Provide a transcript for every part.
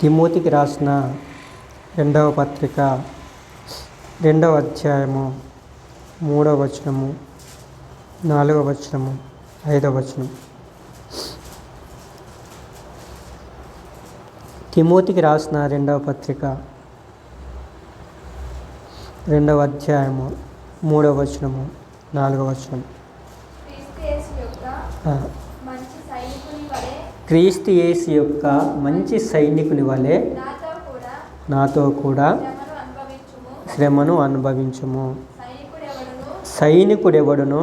తిమోతికి రాసిన రెండవ పత్రిక రెండవ అధ్యాయము మూడవ వచనము నాలుగవ వచనము ఐదవ వచనం. తిమోతికి రాసిన రెండవ పత్రిక రెండవ అధ్యాయము మూడవ వచనము నాలుగవ వచనం క్రీస్తు యేసు యొక్క ఆ, మంచి సైనికుని వలె క్రీస్తు యేసు యొక్క మంచి సైనికుని వలె నాతో కూడా శ్రమను అనుభవించుము. సైనికుడెవడును?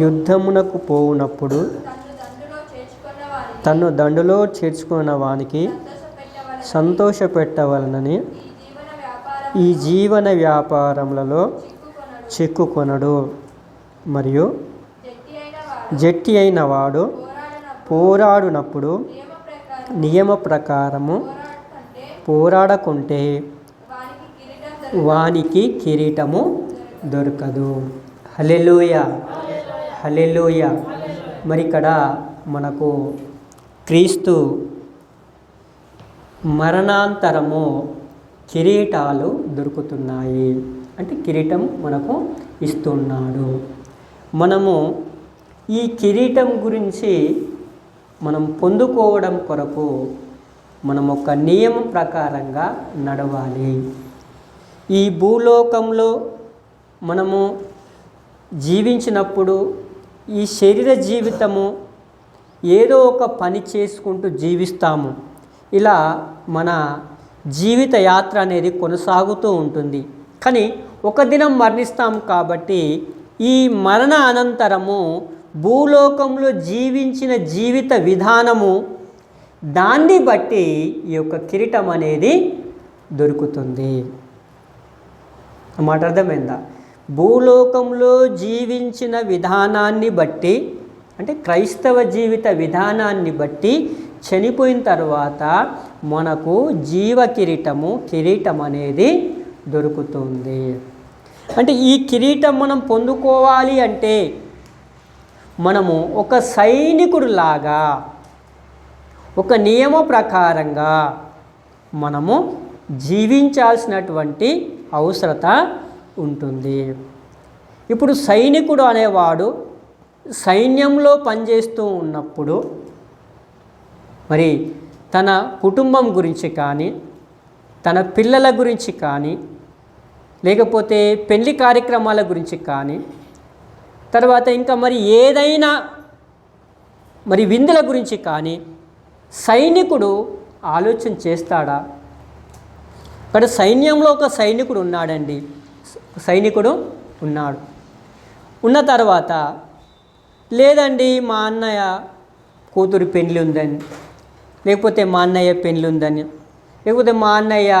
యుద్ధమునకు పోవునప్పుడు తను దండులో చేర్చుకున్న వానికి సంతోషపెట్టవలనని సంతోష పెట్టవలనని ఈ జీవన వ్యాపారములలో చిక్కుకొనడు. మరియు జట్టి జట్టి అయిన వాడు పోరాడినప్పుడు పోరాడునప్పుడు నియమ ప్రకారము పోరాడకుంటే వానికి వానికి కిరీటము దొరకదు. హలెలుయ హలెలుయ మరి ఇక్కడ మనకు క్రీస్తు మరణాంతరము కిరీటాలు దొరుకుతున్నాయి. అంటే కిరీటం మనకు ఇస్తున్నాడు. మనము ఈ కిరీటం గురించి మనం పొందుకోవడం కొరకు మనం ఒక నియమం ప్రకారంగా నడవాలి. ఈ భూలోకంలో మనము జీవించినప్పుడు ఈ శరీర జీవితము ఏదో ఒక పని చేసుకుంటూ జీవిస్తాము. ఇలా మన జీవిత యాత్ర అనేది కొనసాగుతూ ఉంటుంది. కానీ ఒక దినం మరణిస్తాం కాబట్టి ఈ మరణ అనంతరము భూలోకంలో జీవించిన జీవిత విధానము దాన్ని బట్టి ఈ యొక్క కిరీటం అనేది దొరుకుతుంది. మాట అర్థమైందా? భూలోకంలో జీవించిన విధానాన్ని బట్టి అంటే క్రైస్తవ జీవిత విధానాన్ని బట్టి చనిపోయిన తర్వాత మనకు జీవ కిరీటము కిరీటం అనేది దొరుకుతుంది. అంటే ఈ కిరీటం మనం పొందుకోవాలి అంటే మనము ఒక సైనికుడు లాగా ఒక నియమ ప్రకారంగా మనము జీవించాల్సినటువంటి అవసరత ఉంటుంది. ఇప్పుడు సైనికుడు అనేవాడు సైన్యంలో పనిచేస్తూ ఉన్నప్పుడు మరి తన కుటుంబం గురించి కానీ తన పిల్లల గురించి కానీ లేకపోతే పెళ్ళి కార్యక్రమాల గురించి కానీ తర్వాత ఇంకా మరి ఏదైనా మరి విందుల గురించి కానీ సైనికుడు ఆలోచన చేస్తాడా? ఇక్కడ సైన్యంలో ఒక సైనికుడు ఉన్నాడండి. సైనికుడు ఉన్నాడు. ఉన్న తర్వాత లేదండి మా అన్నయ్య కూతురు పెళ్ళి ఉందని లేకపోతే మా అన్నయ్య పెళ్ళి ఉందని లేకపోతే మా అన్నయ్య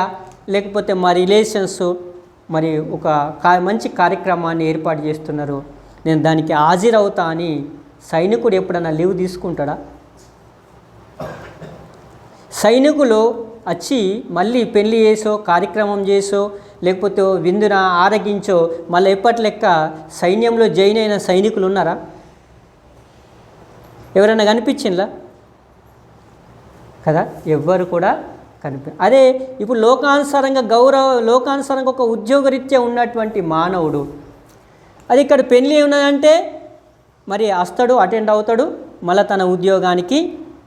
లేకపోతే మా రిలేషన్స్ మరి ఒక మంచి కార్యక్రమాన్ని ఏర్పాటు చేస్తున్నారు. నేను దానికి హాజరవుతా అని సైనికుడు ఎప్పుడన్నా లీవ్ తీసుకుంటాడా? సైనికులు వచ్చి మళ్ళీ పెళ్ళి చేసో కార్యక్రమం చేసో లేకపోతే విందున ఆరగించో మళ్ళీ ఎప్పటి లెక్క సైన్యంలో జైన్ అయిన సైనికులు ఉన్నారా? ఎవరైనా కనిపించిందా కదా ఎవ్వరు కూడా కనిపి అదే ఇప్పుడు లోకానుసారంగా గౌరవ లోకానుసారంగా ఒక ఉద్యోగరీత్యా ఉన్నటువంటి మానవుడు అది ఇక్కడ పెళ్ళి ఉన్నదంటే మరి వస్తాడు అటెండ్ అవుతాడు మళ్ళీ తన ఉద్యోగానికి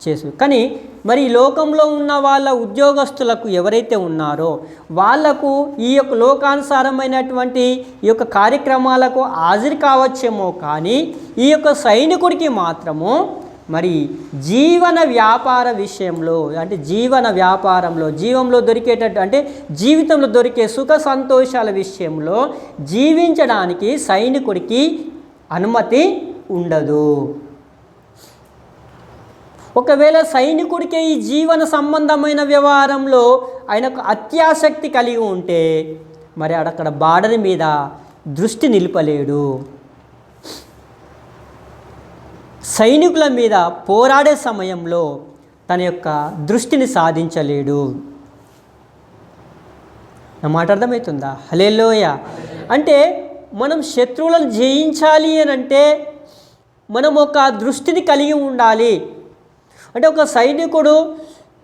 చేసు. కానీ మరి ఈ లోకంలో ఉన్న వాళ్ళ ఉద్యోగస్తులకు ఎవరైతే ఉన్నారో వాళ్ళకు ఈ యొక్క లోకానుసారమైనటువంటి ఈ యొక్క కార్యక్రమాలకు హాజరు కావచ్చేమో కానీ ఈ యొక్క సైనికుడికి మాత్రము మరి జీవన వ్యాపార విషయంలో అంటే జీవన వ్యాపారంలో జీవంలో దొరికేటట్టు అంటే జీవితంలో దొరికే సుఖ సంతోషాల విషయంలో జీవించడానికి సైనికుడికి అనుమతి ఉండదు. ఒకవేళ సైనికుడికే ఈ జీవన సంబంధమైన వ్యవహారంలో ఆయనకు అత్యాసక్తి కలిగి ఉంటే మరి అక్కడ బార్డర్ మీద దృష్టి నిలిపలేడు. సైనికుల మీద పోరాడే సమయంలో తన యొక్క దృష్టిని సాధించలేడు. నా మాట అర్థమవుతుందా? హలేలోయ అంటే మనం శత్రువులను జయించాలి అని అంటే మనం ఒక దృష్టిని కలిగి ఉండాలి. అంటే ఒక సైనికుడు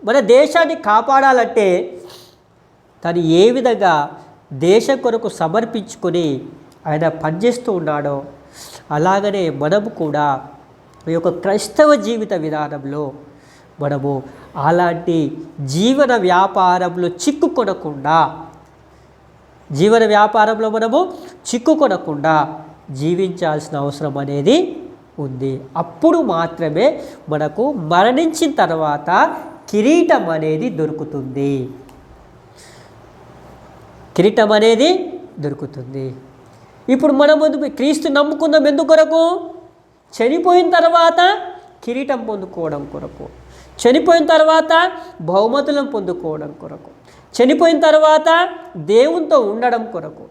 మన దేశాన్ని కాపాడాలంటే తను ఏ విధంగా దేశం కొరకు సమర్పించుకొని ఆయన పనిచేస్తూ ఉన్నాడో అలాగనే మనము కూడా ఈ యొక్క క్రైస్తవ జీవిత విధానంలో మనము అలాంటి జీవన వ్యాపారంలో చిక్కుకొనకుండా జీవన వ్యాపారంలో మనము చిక్కుకొనకుండా జీవించాల్సిన అవసరం అనేది ఉంది. అప్పుడు మాత్రమే మనకు మరణించిన తర్వాత కిరీటం అనేది దొరుకుతుంది. కిరీటం అనేది దొరుకుతుంది. ఇప్పుడు మనము క్రీస్తు నమ్ముకుందాం ఎందుకొరకు? చనిపోయిన తర్వాత కిరీటం పొందుకోవడం కొరకు. చనిపోయిన తర్వాత బహుమతులను పొందుకోవడం కొరకు. చనిపోయిన తర్వాత దేవునితో ఉండడం కొరకు.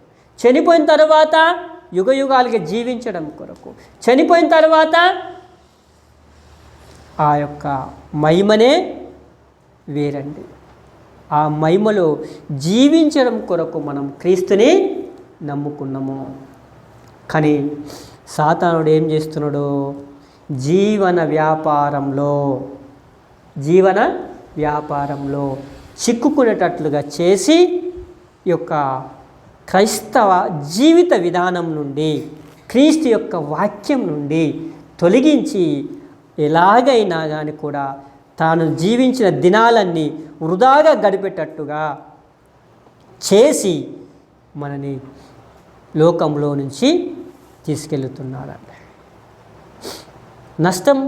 చనిపోయిన తర్వాత యుగ యుగాలుగా జీవించడం కొరకు. చనిపోయిన తర్వాత ఆ యొక్క మహిమనే వేరండి. ఆ మహిమలో జీవించడం కొరకు మనం క్రీస్తుని నమ్ముకున్నాము. కానీ సాతానుడు ఏం చేస్తున్నాడు? జీవన వ్యాపారంలో జీవన వ్యాపారంలో చిక్కుకునేటట్లుగా చేసి యొక్క క్రైస్తవ జీవిత విధానం నుండి క్రీస్తు యొక్క వాక్యం నుండి తొలగించి ఎలాగైనా కానీ కూడా తాను జీవించిన దినాలన్నీ వృధాగా గడిపేటట్టుగా చేసి మనని లోకంలో నుంచి తీసుకెళ్తున్నాడండి నష్టం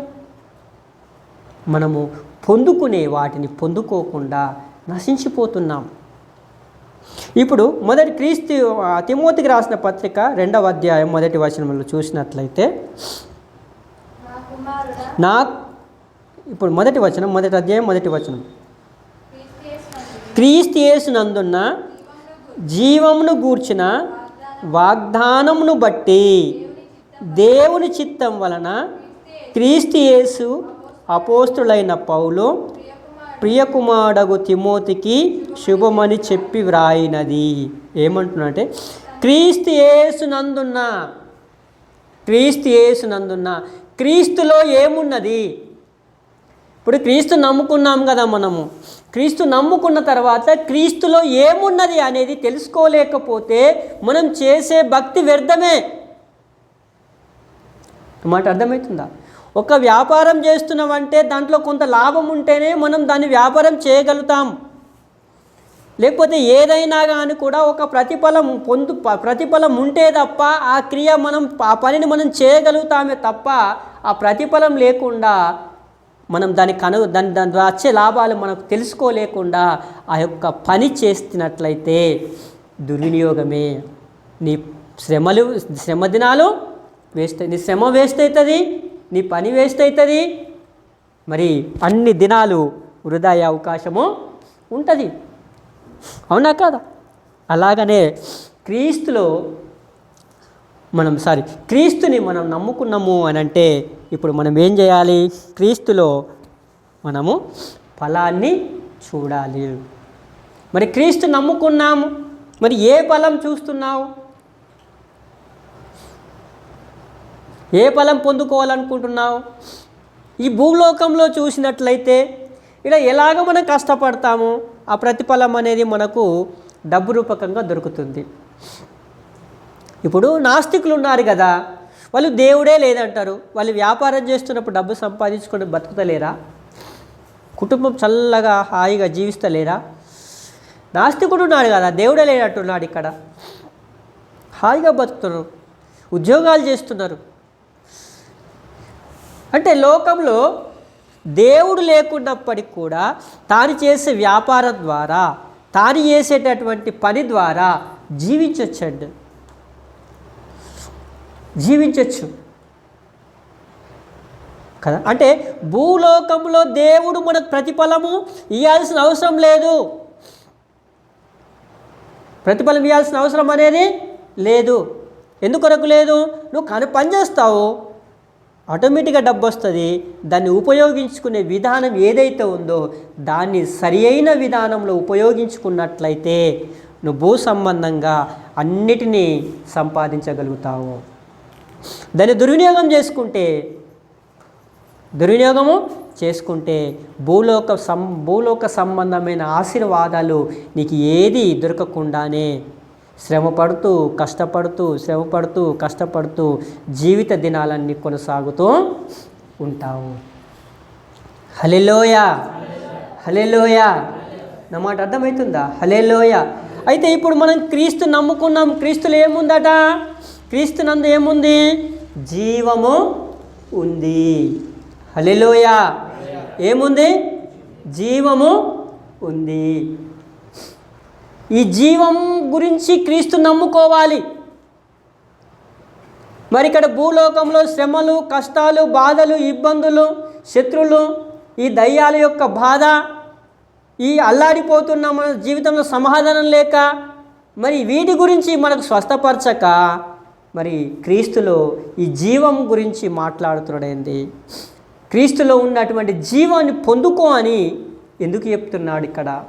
మనము పొందుకునే వాటిని పొందుకోకుండా నశించిపోతున్నాం. ఇప్పుడు మొదటి క్రీస్తు తిమోతికి రాసిన పత్రిక రెండవ అధ్యాయం మొదటి వచనంలో చూసినట్లయితే నా ఇప్పుడు మొదటి వచనం మొదటి అధ్యాయం మొదటి వచనం. క్రీస్తు క్రీస్తు యేసునందున్న జీవమును గూర్చిన వాగ్దానమును బట్టి దేవుని చిత్తం వలన క్రీస్తు యేసు అపోస్తులైన పౌలు ప్రియకుమారుడగు తిమోతికి శుభమని చెప్పి వ్రాయినది. ఏమంటున్నాడంటే క్రీస్తు యేసునందున్న క్రీస్తు యేసునందున్న క్రీస్తులో ఏమున్నది? ఇప్పుడు క్రీస్తు నమ్ముకున్నాం కదా మనము. క్రీస్తు నమ్ముకున్న తర్వాత క్రీస్తులో ఏమున్నది అనేది తెలుసుకోలేకపోతే మనం చేసే భక్తి వ్యర్థమే. మాట అర్థమవుతుందా? ఒక వ్యాపారం చేస్తున్నామంటే దాంట్లో కొంత లాభం ఉంటేనే మనం దాన్ని వ్యాపారం చేయగలుగుతాం. లేకపోతే ఏదైనా కానీ కూడా ఒక ప్రతిఫలం పొందు ప- ప్రతిఫలం ఉంటే తప్ప ఆ క్రియ మనం ఆ పనిని మనం చేయగలుగుతామే తప్ప ఆ ప్రతిఫలం లేకుండా మనం దాని కను దాని దాని ద్వారా వచ్చే లాభాలు మనకు తెలుసుకోలేకుండా ఆ యొక్క పని చేస్తున్నట్లయితే దుర్వినియోగమే. నీ శ్రమలు శ్రమ దినాలు వేస్ట్ నీ శ్రమ వేస్ట్ అవుతుంది నీ పని వేస్ట్ అవుతుంది మరి అన్ని దినాలు వృధా అయ్యే అవకాశము ఉంటుంది. అవునా కాదా? అలాగనే క్రీస్తులో మనం సారీ క్రీస్తుని మనం నమ్ముకున్నాము అని అంటే ఇప్పుడు మనం ఏం చేయాలి? క్రీస్తులో మనము ఫలాన్ని చూడాలి. మరి క్రీస్తు నమ్ముకున్నాము. మరి ఏ ఫలం చూస్తున్నావు? ఏ ఫలం పొందుకోవాలనుకుంటున్నావు? ఈ భూలోకంలో చూసినట్లయితే ఇక్కడ ఎలాగ మనం కష్టపడతాము? ఆ ప్రతిఫలం అనేది మనకు డబ్బు రూపకంగా దొరుకుతుంది. ఇప్పుడు నాస్తికులు ఉన్నారు కదా వాళ్ళు దేవుడే లేదంటారు వాళ్ళు వ్యాపారం చేస్తున్నప్పుడు డబ్బు సంపాదించుకొని బతుకుతలేరా? కుటుంబం చల్లగా హాయిగా జీవిస్తలేరా? నాస్తికుడు ఉన్నాడు కదా దేవుడే లేనట్టున్నాడు ఇక్కడ. హాయిగా బతుకుతున్నారు ఉద్యోగాలు చేస్తున్నారు. అంటే లోకంలో దేవుడు లేకున్నప్పటికి కూడా తాను చేసే వ్యాపారం ద్వారా తాను చేసేటటువంటి పని ద్వారా జీవించవచ్చండి జీవించవచ్చు కదా? అంటే భూలోకంలో దేవుడు మనకు ప్రతిఫలము ఇవ్వాల్సిన అవసరం లేదు. ప్రతిఫలం ఇవ్వాల్సిన అవసరం అనేది లేదు. ఎందుకొరకు లేదు? నువ్వు కను పని చేస్తావు. ఆటోమేటిక్గా డబ్బు వస్తుంది. దాన్ని ఉపయోగించుకునే విధానం ఏదైతే ఉందో దాన్ని సరి అయిన విధానంలో ఉపయోగించుకున్నట్లయితే నువ్వు భూ సంబంధంగా అన్నిటినీ సంపాదించగలుగుతావు. దాన్ని దుర్వినియోగం చేసుకుంటే దుర్వినియోగము చేసుకుంటే భూలోక సం భూలోక సంబంధమైన ఆశీర్వాదాలు నీకు ఏది దొరకకుండానే శ్రమపడుతూ కష్టపడుతూ శ్రమపడుతూ కష్టపడుతూ జీవిత దినాలన్నీ కొనసాగుతూ ఉంటావు. హలెలోయ హలెలోయ నా మాట అర్థమవుతుందా? హలెలోయ అయితే ఇప్పుడు మనం క్రీస్తు నమ్ముకున్నాం. క్రీస్తులు ఏముందట? క్రీస్తు నందు ఏముంది? జీవము ఉంది. హలెలోయ ఏముంది? జీవము ఉంది. ఈ జీవం గురించి క్రీస్తు నమ్ముకోవాలి. మరి ఇక్కడ భూలోకంలో శ్రమలు కష్టాలు బాధలు ఇబ్బందులు శత్రులు ఈ దయ్యాల యొక్క బాధ ఈ అల్లాడిపోతున్న మన జీవితంలో సమాధానం లేక మరి వీటి గురించి మనకు స్వస్థపరచక మరి క్రీస్తులో ఈ జీవం గురించి మాట్లాడుతున్నాడేంది? క్రీస్తులో ఉన్నటువంటి జీవాన్ని పొందుకో అని ఎందుకు చెప్తున్నాడు ఇక్కడ?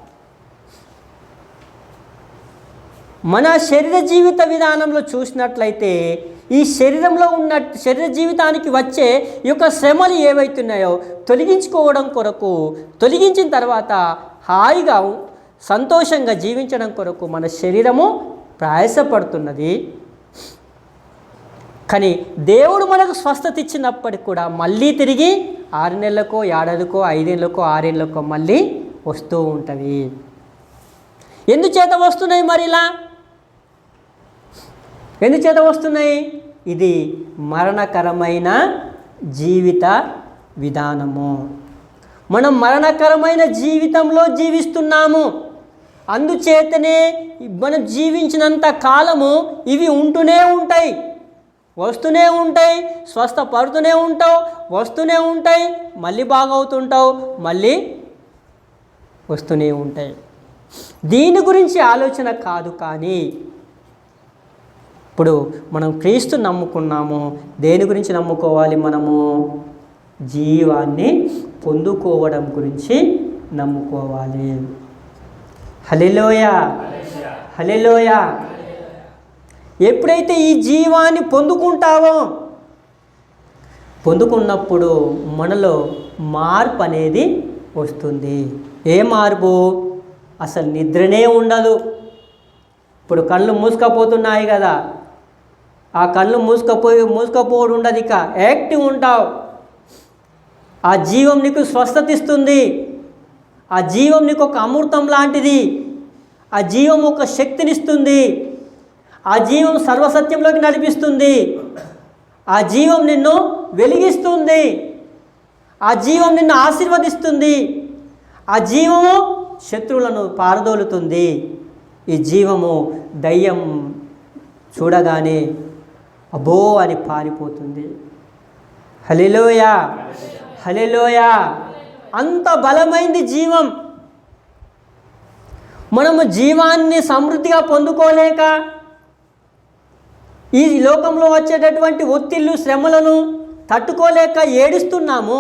మన శరీర జీవిత విధానంలో చూసినట్లయితే ఈ శరీరంలో ఉన్న శరీర జీవితానికి వచ్చే ఈ యొక్క శ్రమలు ఏవైతున్నాయో తొలగించుకోవడం కొరకు తొలగించిన తర్వాత హాయిగా సంతోషంగా జీవించడం కొరకు మన శరీరము ప్రయాసపడుతున్నది. కానీ దేవుడు మనకు స్వస్థత ఇచ్చినప్పటికి కూడా మళ్ళీ తిరిగి ఆరు నెలలకో ఏడాదికో ఐదేళ్ళకో ఆరేళ్ళకో మళ్ళీ వస్తూ ఉంటుంది. ఎందుచేత వస్తున్నాయి మరి ఇలా? ఎందుచేత వస్తున్నాయి? ఇది మరణకరమైన జీవిత విధానము. మనం మరణకరమైన జీవితంలో జీవిస్తున్నాము. అందుచేతనే మనం జీవించినంత కాలము ఇవి ఉంటూనే ఉంటాయి. వస్తూనే ఉంటాయి స్వస్థపడుతూనే ఉంటావు వస్తూనే ఉంటాయి మళ్ళీ బాగవుతుంటావు మళ్ళీ వస్తూనే ఉంటాయి. దీని గురించి ఆలోచన కాదు కానీ ఇప్పుడు మనం క్రీస్తు నమ్ముకున్నాము దేని గురించి నమ్ముకోవాలి మనము? జీవాన్ని పొందుకోవడం గురించి నమ్ముకోవాలి. హలిలోయ హలిలోయ ఎప్పుడైతే ఈ జీవాన్ని పొందుకుంటావో? పొందుకున్నప్పుడు మనలో మార్పు అనేది వస్తుంది. ఏ మార్పు? అసలు నిద్రనే ఉండదు. ఇప్పుడు కళ్ళు మూసుకపోతున్నాయి కదా. ఆ కళ్ళు మూసుకపోయి మూసుకపోవడం ఉండదు ఇక. యాక్టివ్ ఉంటావు. ఆ జీవం నీకు స్వస్థత ఇస్తుంది. ఆ జీవం నీకు ఒక అమృతం లాంటిది. ఆ జీవం ఒక శక్తినిస్తుంది ఆ జీవం సర్వసత్యంలోకి నడిపిస్తుంది. ఆ జీవం నిన్ను వెలిగిస్తుంది. ఆ జీవం నిన్ను ఆశీర్వదిస్తుంది. ఆ జీవము శత్రువులను పారదోలుతుంది. ఈ జీవము దయ్యం చూడగానే అబో అని పారిపోతుంది. హలిలోయ హలిలోయ అంత బలమైంది జీవం. మనము జీవాన్ని సమృద్ధిగా పొందుకోలేక ఈ లోకంలో వచ్చేటటువంటి ఒత్తిళ్ళు శ్రమలను తట్టుకోలేక ఏడుస్తున్నాము.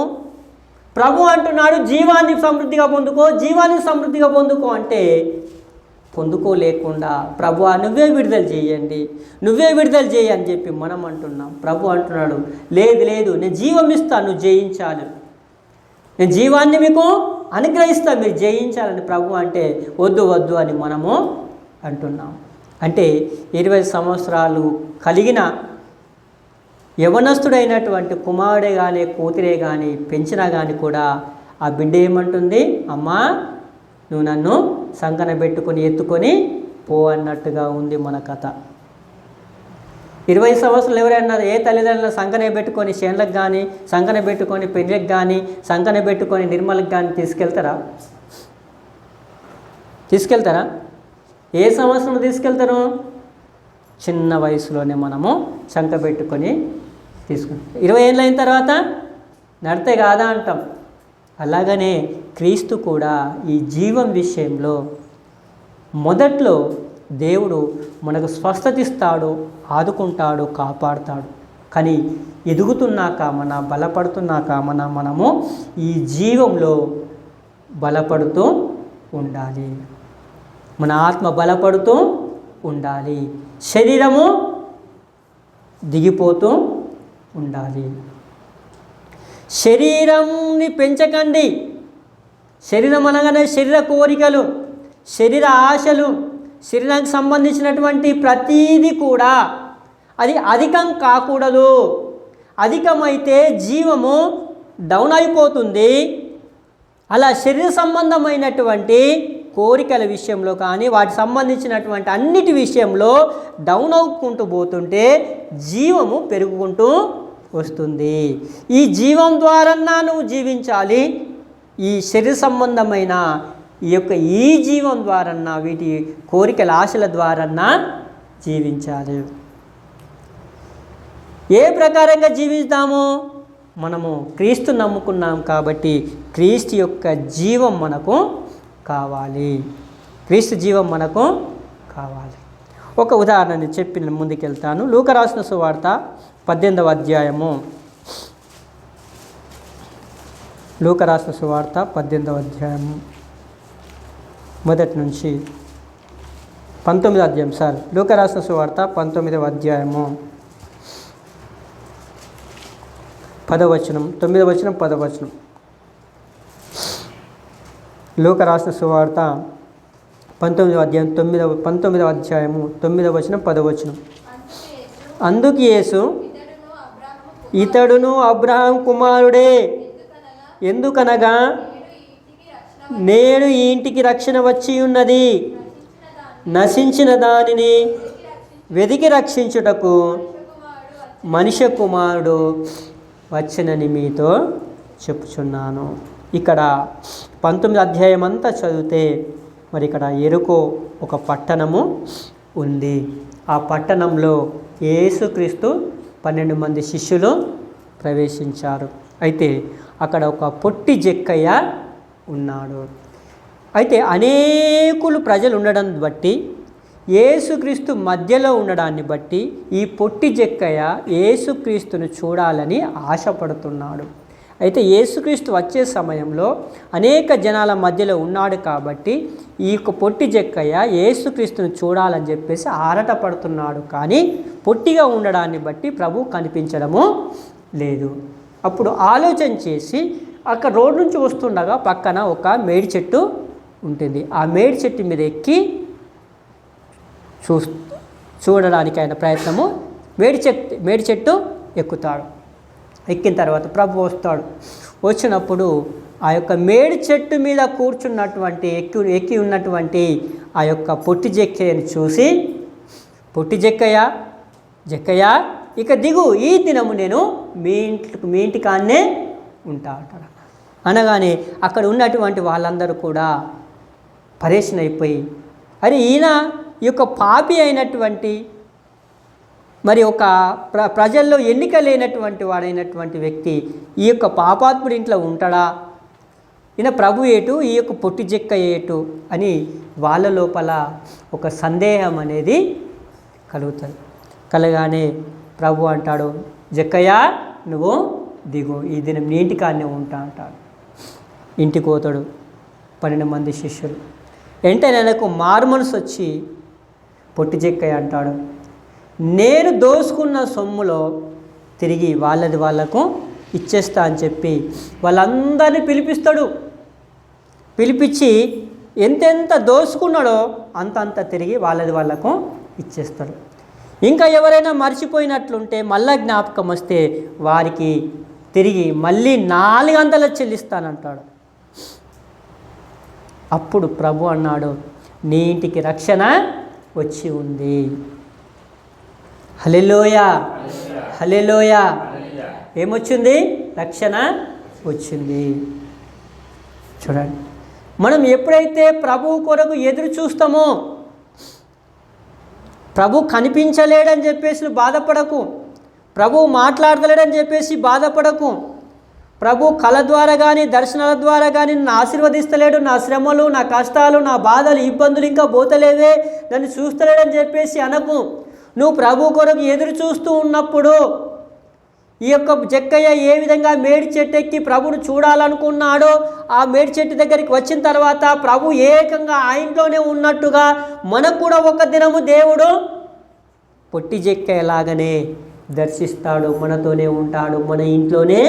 ప్రభు అంటున్నాడు జీవాన్ని సమృద్ధిగా పొందుకో జీవాన్ని సమృద్ధిగా పొందుకో అంటే పొందుకోలేకుండా ప్రభు నువ్వే విడుదల చేయండి నువ్వే విడుదల చేయి అని చెప్పి మనం అంటున్నాం. ప్రభు అంటున్నాడు లేదు లేదు నేను జీవం ఇస్తాను నువ్వు జయించాలి. నేను జీవాన్ని మీకు అనుగ్రహిస్తాను మీరు జయించాలని ప్రభు అంటే వద్దు వద్దు అని మనము అంటున్నాం. అంటే ఇరవై సంవత్సరాలు కలిగిన యవనస్తుడైనటువంటి కుమారుడే కానీ కూతురే కానీ పెంచినా కానీ కూడా ఆ బిడ్డ ఏమంటుంది? అమ్మా నువ్వు నన్ను సంకన పెట్టుకొని ఎత్తుకొని పో అన్నట్టుగా ఉంది మన కథ. ఇరవై సంవత్సరాలు ఎవరైనా ఏ తల్లిదండ్రులు సంకనే పెట్టుకొని చేనులకు కానీ సంకన పెట్టుకొని పెళ్ళికి కానీ సంకన పెట్టుకొని నిర్మలకు కానీ తీసుకెళ్తారా? తీసుకెళ్తారా? ఏ సంవత్సరం తీసుకెళ్తారు? చిన్న వయసులోనే మనము చంక పెట్టుకొని తీసుకుంటాం ఇరవై ఏళ్ళు అయిన తర్వాత నడితే కాదా అంటాం. అలాగనే క్రీస్తు కూడా ఈ జీవం విషయంలో మొదట్లో దేవుడు మనకు స్వస్థత ఇస్తాడు ఆదుకుంటాడు కాపాడుతాడు. కానీ ఎదుగుతున్నాక మన బలపడుతున్నాక మన మనము ఈ జీవంలో బలపడుతూ ఉండాలి. మన ఆత్మ బలపడుతూ ఉండాలి. శరీరము దిగిపోతూ ఉండాలి. శరీరంని పెంచకండి. శరీరం అనగానే శరీర కోరికలు శరీర ఆశలు శరీరానికి సంబంధించినటువంటి ప్రతీది కూడా. అది అధికం కాకూడదు. అధికమైతే జీవము డౌన్ అయిపోతుంది. అలా శరీర సంబంధమైనటువంటి కోరికల విషయంలో కానీ వాటి సంబంధించినటువంటి అన్నిటి విషయంలో డౌన్ అవుకుంటూ పోతుంటే జీవము పెరుగుకుంటూ వస్తుంది. ఈ జీవం ద్వారన్నా నువ్వు జీవించాలి. ఈ శరీర సంబంధమైన ఈ యొక్క ఈ జీవం ద్వారన్నా వీటి కోరికల ఆశల ద్వారన్నా జీవించాలి. ఏ ప్రకారంగా జీవిస్తాము మనము క్రీస్తు నమ్ముకున్నాం కాబట్టి క్రీస్తు యొక్క జీవం మనకు కావాలి. క్రీస్తు జీవం మనకు కావాలి. ఒక ఉదాహరణ చెప్పి నేను ముందుకెళ్తాను. లూక రాసిన సువార్త పద్దెనిమిదవ అధ్యాయము. లూక రాసిన సువార్త పద్దెనిమిదవ అధ్యాయము. మొదటి నుంచి పంతొమ్మిదవ అధ్యాయం. సార్ లూక రాసిన సువార్త పంతొమ్మిదవ అధ్యాయము. పదవచనం తొమ్మిదవచనం పదవచనం లోక రాసిన సువార్త పంతొమ్మిదవ అధ్యాయం తొమ్మిదవ పంతొమ్మిదవ అధ్యాయము తొమ్మిదవ వచనం పదవచనం అందుకు యేసు ఇతడును అబ్రహాం కుమారుడే ఎందుకనగా నేడు ఈ ఇంటికి రక్షణ వచ్చి ఉన్నది. నశించిన దానిని వెదికి రక్షించుటకు మనిషి కుమారుడు వచ్చినని మీతో చెప్పుచున్నాను. ఇక్కడ పంతొమ్మిది అధ్యాయం అంతా చదివితే మరి ఇక్కడ ఎరుకో ఒక పట్టణము ఉంది. ఆ పట్టణంలో యేసుక్రీస్తు పన్నెండు మంది శిష్యులు ప్రవేశించారు. అయితే అక్కడ ఒక పొట్టి జక్కయ్య ఉన్నాడు. అయితే అనేకులు ప్రజలు ఉండడం బట్టి యేసుక్రీస్తు మధ్యలో ఉండడాన్ని బట్టి ఈ పొట్టి జక్కయ్య యేసుక్రీస్తును చూడాలని ఆశపడుతున్నాడు. అయితే యేసుక్రీస్తు వచ్చే సమయంలో అనేక జనాల మధ్యలో ఉన్నాడు కాబట్టి ఈ యొక్క పొట్టి జక్కయ్య యేసుక్రీస్తును చూడాలని చెప్పేసి ఆరాటపడుతున్నాడు కానీ పొట్టిగా ఉండడాన్ని బట్టి ప్రభు కనిపించడము లేదు. అప్పుడు ఆలోచన చేసి అక్కడ రోడ్ నుంచి వస్తుండగా పక్కన ఒక మేడి చెట్టు ఉంటుంది. ఆ మేడి చెట్టు మీద ఎక్కి చూ చూడడానికి ఆయన ప్రయత్నము మేడి చెట్టు మేడి చెట్టు ఎక్కుతాడు. ఎక్కిన తర్వాత ప్రభు వస్తాడు. వచ్చినప్పుడు ఆ యొక్క మేడి చెట్టు మీద కూర్చున్నటువంటి ఎక్కి ఎక్కి ఉన్నటువంటి ఆ యొక్క పొట్టి జక్కయ్యని చూసి పొట్టి జక్కయ్య జక్కయ్య ఇక దిగు ఈ దినము నేను మీ ఇంటికి మీ ఇంటికాన్నే ఉంటా అంటాడు. అనగానే అక్కడ ఉన్నటువంటి వాళ్ళందరూ కూడా పరేషన్ అయిపోయి అరే ఈయన ఈ యొక్క పాపి అయినటువంటి మరి ఒక ప్ర ప్రజల్లో ఎన్నిక లేనటువంటి వాడైనటువంటి వ్యక్తి ఈ యొక్క పాపాత్ముడి ఇంట్లో ఉంటాడా? ఈయన ప్రభు ఏటు ఈ యొక్క పొట్టి చెక్క ఏటు అని వాళ్ళ లోపల ఒక సందేహం అనేది కలుగుతుంది. కలగానే ప్రభు అంటాడు జక్కయ్య నువ్వు దిగు ఈ దినం నీ ఇంటికాడనే ఉంటా అంటాడు. ఇంటికి పోతాడు పన్నెండు మంది శిష్యులు. వెంటనే నాకు మారుమనసు వచ్చి పొట్టి చెక్కయ్య అంటాడు నేను దోసుకున్న సొమ్ములో తిరిగి వాళ్ళది వాళ్ళకు ఇచ్చేస్తా అని చెప్పి వాళ్ళందరినీ పిలిపిస్తాడు. పిలిపించి ఎంతెంత దోసుకున్నాడో అంతంత తిరిగి వాళ్ళది వాళ్ళకు ఇచ్చేస్తాడు. ఇంకా ఎవరైనా మర్చిపోయినట్లుంటే మళ్ళా జ్ఞాపకం వస్తే వారికి తిరిగి మళ్ళీ నాలుగు వందలు చెల్లిస్తానంటాడు. అప్పుడు ప్రభు అన్నాడు నీ ఇంటికి రక్షణ వచ్చి ఉంది. హలెలోయ హలెలోయ ఏమొచ్చింది? రక్షణ వచ్చింది. చూడండి. మనం ఎప్పుడైతే ప్రభు కొరకు ఎదురు చూస్తామో ప్రభు కనిపించలేడని చెప్పేసి నువ్వు బాధపడకు. ప్రభు మాట్లాడతలేడని చెప్పేసి బాధపడకు. ప్రభు కళ ద్వారా కానీ దర్శనాల ద్వారా కానీ నన్ను ఆశీర్వదిస్తలేడు. నా శ్రమలు నా కష్టాలు నా బాధలు ఇబ్బందులు ఇంకా పోతలేవే. నన్ను చూస్తలేడని చెప్పేసి అనకు. నువ్వు ప్రభు కొరకు ఎదురు చూస్తూ ఉన్నప్పుడు ఈ యొక్క జక్కయ్య ఏ విధంగా మేడి చెట్టు ఎక్కి ప్రభును చూడాలనుకున్నాడో ఆ మేడి చెట్టు దగ్గరికి వచ్చిన తర్వాత ప్రభు ఏకంగా ఆ ఇంట్లోనే ఉన్నట్టుగా మనకు కూడా ఒక దినము దేవుడు పొట్టి జక్కయ్యలాగానే దర్శిస్తాడు మనతోనే ఉంటాడు మన ఇంట్లోనే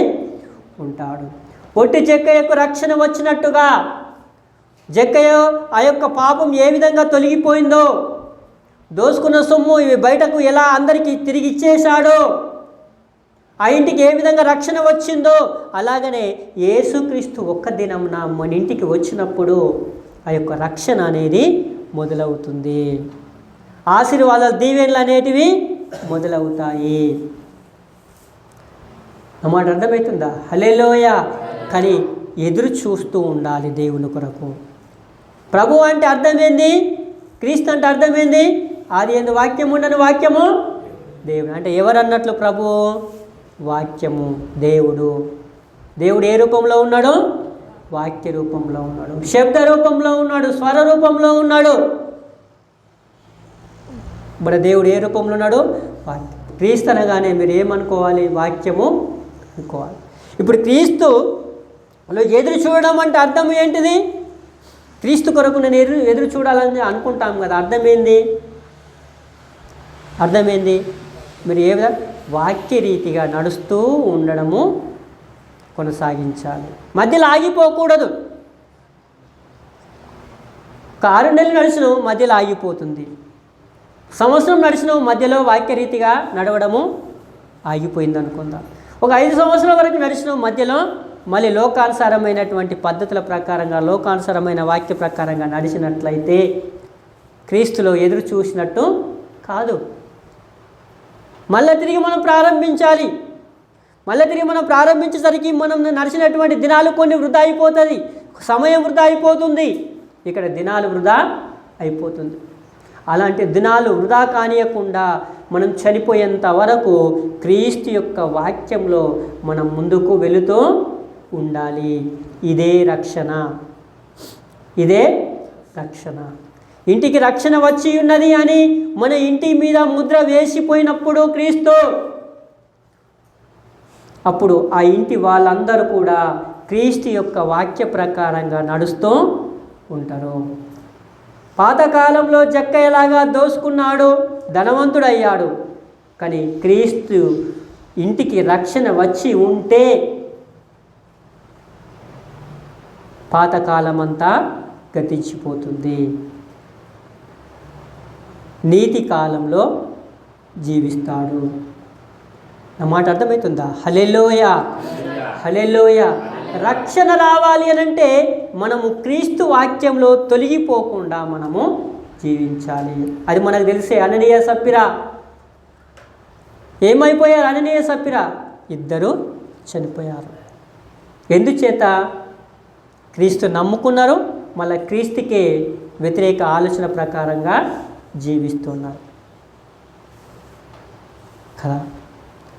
ఉంటాడు. పొట్టి జక్కయ్యకు రక్షణ వచ్చినట్టుగా జక్కయ్య ఆ యొక్క పాపం ఏ విధంగా తొలగిపోయిందో దోసుకున్న సొమ్ము ఇవి బయటకు ఎలా అందరికీ తిరిగి ఇచ్చేశాడో? ఆ ఇంటికి ఏ విధంగా రక్షణ వచ్చిందో? అలాగనే యేసుక్రీస్తు ఒక్క దినంన మన ఇంటికి వచ్చినప్పుడు ఆ యొక్క రక్షణ అనేది మొదలవుతుంది. ఆశీర్వాద దీవెనలు అనేటివి మొదలవుతాయి. అన్నమాట అర్థమవుతుందా? హలేలోయ కానీ ఎదురు చూస్తూ ఉండాలి దేవుని కొరకు. ప్రభు అంటే అర్థమైంది క్రీస్తు అంటే అర్థమైంది అది ఎందు వాక్యం ఉండని వాక్యము? దేవుడు. అంటే ఎవరు అన్నట్లు ప్రభు? వాక్యము. దేవుడు. దేవుడు ఏ రూపంలో ఉన్నాడు? వాక్య రూపంలో ఉన్నాడు. శబ్ద రూపంలో ఉన్నాడు. స్వర రూపంలో ఉన్నాడు. మన దేవుడు ఏ రూపంలో ఉన్నాడు? క్రీస్తు అనగానే మీరు ఏమనుకోవాలి? వాక్యము అనుకోవాలి. ఇప్పుడు క్రీస్తు ఎదురు చూడడం అంటే అర్థం ఏంటిది? క్రీస్తు కొరకు నేను ఎదురు ఎదురు చూడాలని అనుకుంటాం కదా. అర్థం ఏంది? అర్థమైంది? మీరు ఏ విధంగా వాక్య రీతిగా నడుస్తూ ఉండడము కొనసాగించాలి. మధ్యలో ఆగిపోకూడదు. ఒక ఆరు నెలలు నడిచిన మధ్యలో ఆగిపోతుంది. సంవత్సరం నడిచిన మధ్యలో వాక్యరీతిగా నడవడము ఆగిపోయింది అనుకుందాం? ఒక ఐదు సంవత్సరాల వరకు నడిచిన మధ్యలో మళ్ళీ లోకానుసారమైనటువంటి పద్ధతుల ప్రకారంగా లోకానుసారమైన వాక్య ప్రకారంగా నడిచినట్లయితే క్రీస్తులో ఎదురు చూసినట్టు కాదు. మళ్ళీ తిరిగి మనం ప్రారంభించాలి. మళ్ళీ తిరిగి మనం ప్రారంభించేసరికి మనం నడిచినటువంటి దినాలు కొన్ని వృధా అయిపోతుంది. సమయం వృధా అయిపోతుంది. ఇక్కడ దినాలు వృధా అయిపోతుంది. అలాంటి దినాలు వృధా కానియకుండా మనం చనిపోయేంత వరకు క్రీస్తు యొక్క వాక్యంలో మనం ముందుకు వెళుతూ ఉండాలి. ఇదే రక్షణ. ఇదే రక్షణ. ఇంటికి రక్షణ వచ్చి ఉన్నది అని మన ఇంటి మీద ముద్ర వేసిపోయినప్పుడు క్రీస్తు. అప్పుడు ఆ ఇంటి వాళ్ళందరూ కూడా క్రీస్తు యొక్క వాక్య ప్రకారంగా నడుస్తూ ఉంటారు. పాతకాలంలో జక్కయ్యలాగా దోసుకున్నాడు ధనవంతుడయ్యాడు. కానీ క్రీస్తు ఇంటికి రక్షణ వచ్చి ఉంటే పాతకాలమంతా గతించిపోతుంది. నీతి కాలంలో జీవిస్తాడు. నా మాట అర్థమవుతుందా? హలెలోయ హలెలోయ రక్షణ రావాలి అని అంటే మనము క్రీస్తు వాక్యంలో తొలగిపోకుండా మనము జీవించాలి. అది మనకు తెలిసే అననీయ సప్పిరా. ఏమైపోయారు అననీయ సప్పిరా? ఇద్దరు చనిపోయారు. ఎందుచేత? క్రీస్తు నమ్ముకున్నారు. మళ్ళీ క్రీస్తుకే వ్యతిరేక ఆలోచన ప్రకారంగా జీవిస్తున్నారు. కదా?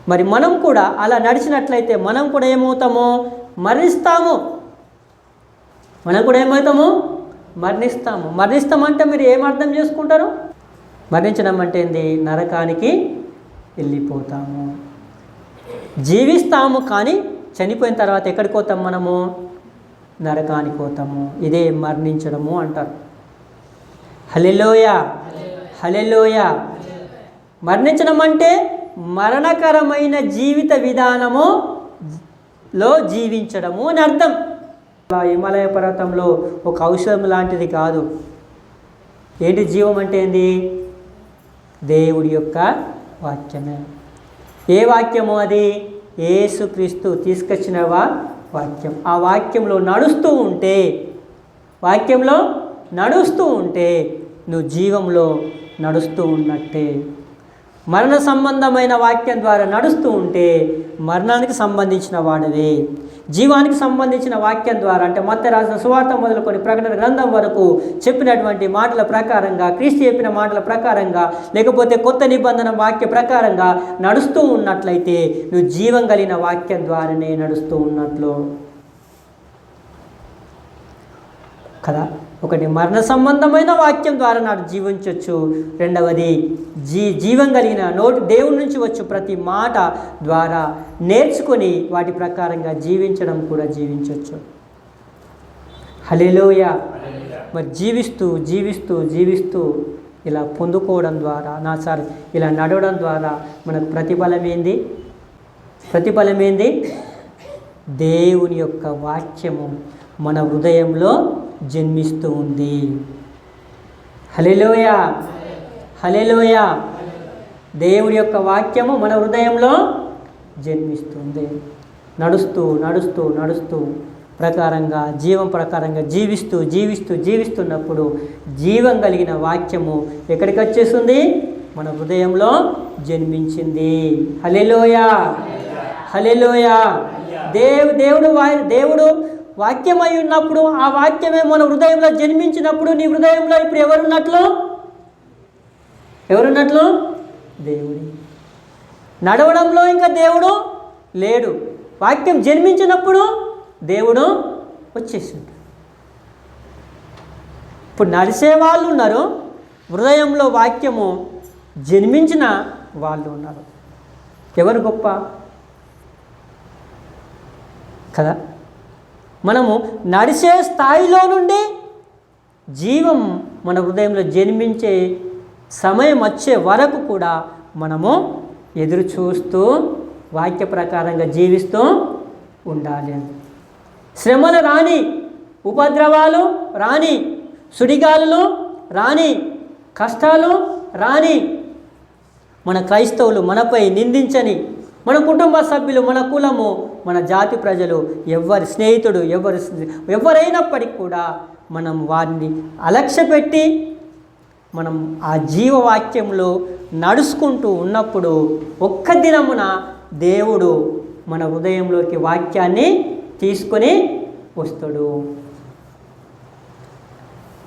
మరి మనం కూడా అలా నడిచినట్లయితే మనం కూడా ఏమవుతామో? మరణిస్తాము. మనం కూడా ఏమవుతాము? మరణిస్తాము. మరణిస్తామంటే మీరు ఏం అర్థం చేసుకుంటారు? మరణించడం అంటే ఏంది? నరకానికి వెళ్ళిపోతాము. జీవిస్తాము కానీ చనిపోయిన తర్వాత ఎక్కడికి పోతాం మనము? నరకానికి పోతాము. ఇదే మరణించడము అంటారు. హలెలోయ హలెలోయ మరణించడం అంటే మరణకరమైన జీవిత విధానము లో జీవించడము అని అర్థం. హిమాలయ పర్వతంలో ఒక ఔషధం లాంటిది కాదు. ఏంటి జీవం అంటే ఏంది? దేవుడి యొక్క వాక్యమే. ఏ వాక్యము అది? ఏసుక్రీస్తు తీసుకొచ్చిన వా వాక్యం. ఆ వాక్యంలో నడుస్తూ ఉంటే వాక్యంలో నడుస్తూ ఉంటే నువ్వు జీవంలో నడుస్తూ ఉన్నట్టే. మరణ సంబంధమైన వాక్యం ద్వారా నడుస్తూ ఉంటే మరణానికి సంబంధించిన వాడివే. జీవానికి సంబంధించిన వాక్యం ద్వారా అంటే మత్త రాసిన సువార్త మొదలుకొని ప్రకటన గ్రంథం వరకు చెప్పినటువంటి మాటల ప్రకారంగా క్రీస్తు చెప్పిన మాటల ప్రకారంగా లేకపోతే కొత్త నిబంధన వాక్య ప్రకారంగా నడుస్తూ ఉన్నట్లయితే నువ్వు జీవం కలిగిన వాక్యం ద్వారానే నడుస్తూ ఉన్నట్లు. కదా? ఒకటి మరణ సంబంధమైన వాక్యం ద్వారా నాడు జీవించవచ్చు రెండవది జీ జీవం కలిగిన నోటి దేవుడి నుంచి వచ్చు ప్రతి మాట ద్వారా నేర్చుకొని వాటి ప్రకారంగా జీవించడం కూడా జీవించవచ్చు హలేలోయ మరి జీవిస్తూ జీవిస్తూ జీవిస్తూ ఇలా పొందుకోవడం ద్వారా నా సార్ ఇలా నడవడం ద్వారా మనకు ప్రతిఫలం ఏంది? ప్రతిఫలం ఏంది? దేవుని యొక్క వాక్యము. మన హృదయంలో జన్మిస్తూ ఉంది. హలెలోయ హలెలోయ దేవుడి యొక్క వాక్యము మన హృదయంలో జన్మిస్తుంది. నడుస్తూ నడుస్తూ నడుస్తూ ప్రకారంగా జీవం ప్రకారంగా జీవిస్తూ జీవిస్తూ జీవిస్తున్నప్పుడు జీవం కలిగిన వాక్యము ఎక్కడికి వచ్చేస్తుంది? మన హృదయంలో జన్మించింది. హలెలోయ హలెలోయ దేవు దేవుడు వా- దేవుడు వాక్యమై ఉన్నప్పుడు ఆ వాక్యమే మన హృదయంలో జన్మించినప్పుడు నీ హృదయంలో ఇప్పుడు ఎవరున్నట్లు? ఎవరున్నట్లు? దేవుడి. నడవడంలో ఇంకా దేవుడు లేడు. వాక్యం జన్మించినప్పుడు దేవుడు వచ్చేసిండు. ఇప్పుడు నడిచే వాళ్ళు ఉన్నారు. హృదయంలో వాక్యము జన్మించిన వాళ్ళు ఉన్నారు. ఎవరు గొప్ప? కదా? మనము నడిచే స్థాయిలో నుండి జీవం మన హృదయంలో జన్మించే సమయం వచ్చే వరకు కూడా మనము ఎదురు చూస్తూ వాక్య ప్రకారంగా జీవిస్తూ ఉండాలి. శ్రమలు రాని ఉపద్రవాలు రాని సుడిగాలులు రాని కష్టాలు రాని మన క్రైస్తవులు మనపై నిందించని మన కుటుంబ సభ్యులు మన కులము మన జాతి ప్రజలు ఎవరి స్నేహితుడు ఎవరు ఎవరైనప్పటికీ కూడా మనం వారిని అలక్ష్యపెట్టి మనం ఆ జీవవాక్యంలో నడుచుకుంటూ ఉన్నప్పుడు ఒక్క దినమున దేవుడు మన హృదయంలోకి వాక్యాన్ని తీసుకొని వస్తాడు.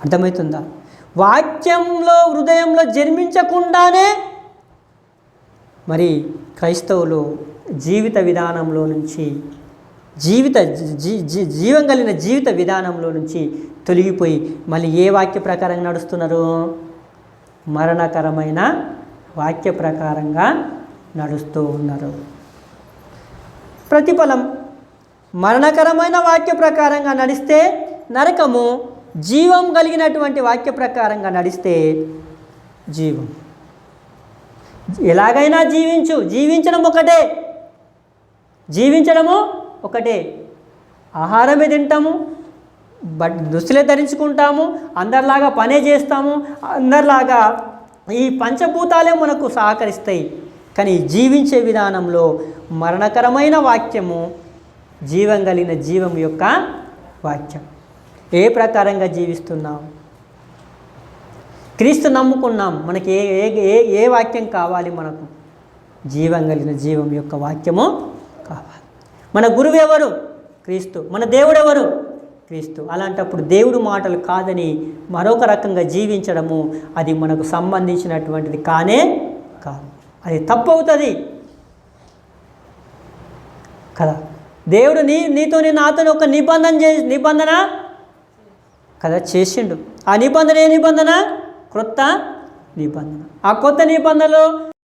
అర్థమవుతుందా? వాక్యంలో హృదయంలో జన్మించకుండానే మరి క్రైస్తవులు జీవిత విధానంలో నుంచి జీవిత జీ- జీ- జీవం కలిగిన జీవిత విధానంలో నుంచి తొలగిపోయి మళ్ళీ ఏ వాక్య ప్రకారంగా నడుస్తున్నారు? మరణకరమైన వాక్య ప్రకారంగా నడుస్తూ ఉన్నారు. ప్రతిఫలం మరణకరమైన వాక్య ప్రకారంగా నడిస్తే నరకము జీవం కలిగినటువంటి వాక్య ప్రకారంగా నడిస్తే జీవం. ఎలాగైనా జీవించు. జీవించడం ఒకటే. జీవించడము ఒకటే. ఆహారమే తింటాము బట్ దుస్తులే ధరించుకుంటాము అందరిలాగా పనే చేస్తాము అందరిలాగా ఈ పంచభూతాలే మనకు సహకరిస్తాయి. కానీ జీవించే విధానంలో మరణకరమైన వాక్యము జీవం కలిగిన జీవం యొక్క వాక్యం. ఏ ప్రకారంగా జీవిస్తున్నాం? క్రీస్తు నమ్ముకున్నాం. మనకి ఏ ఏ ఏ ఏ వాక్యం కావాలి మనకు? జీవం కలిగిన జీవం యొక్క వాక్యము కావాలి. మన గురువు ఎవరు? క్రీస్తు. మన దేవుడు ఎవరు? క్రీస్తు. అలాంటప్పుడు దేవుడు మాటలు కాదని మరొక రకంగా జీవించడము అది మనకు సంబంధించినటువంటిది కానే కాదు. అది తప్పు అవుతుంది కదా? దేవుడు నీ నీతో నాతో ఒక నిబంధన చే నిబంధన? కదా? చేసిండు. ఆ నిబంధన ఏ నిబంధన? క్రొత్త నిబంధన. ఆ కొత్త నిబంధనలో